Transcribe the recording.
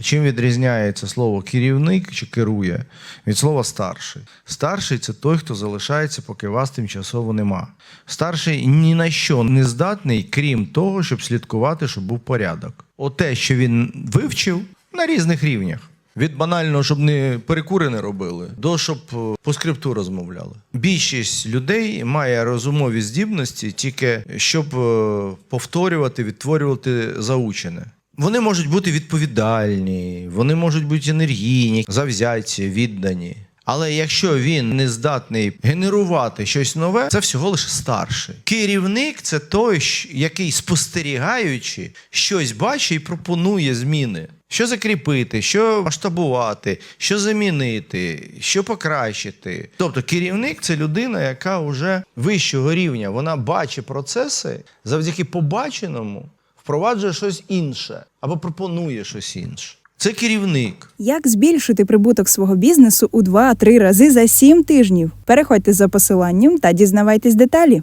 Чим відрізняється слово керівник чи керує від слова старший? Старший це той, хто залишається, поки вас тимчасово нема. Старший ні на що не здатний, крім того, щоб слідкувати, щоб був порядок. Оте, що він вивчив на різних рівнях. Від банального, щоб не перекури не робили, до щоб е, по скрипту розмовляли. Більшість людей має розумові здібності тільки щоб е, повторювати, відтворювати заучене. Вони можуть бути відповідальні, вони можуть бути енергійні, завзяті, віддані. Але якщо він не здатний генерувати щось нове, це всього лише старший. Керівник це той, який спостерігаючи, щось бачить і пропонує зміни. Що закріпити, що масштабувати, що замінити, що покращити. Тобто керівник це людина, яка вже вищого рівня. Вона бачить процеси завдяки побаченому впроваджує щось інше або пропонує щось інше. Це керівник. Як збільшити прибуток свого бізнесу у 2-3 рази за 7 тижнів? Переходьте за посиланням та дізнавайтесь деталі.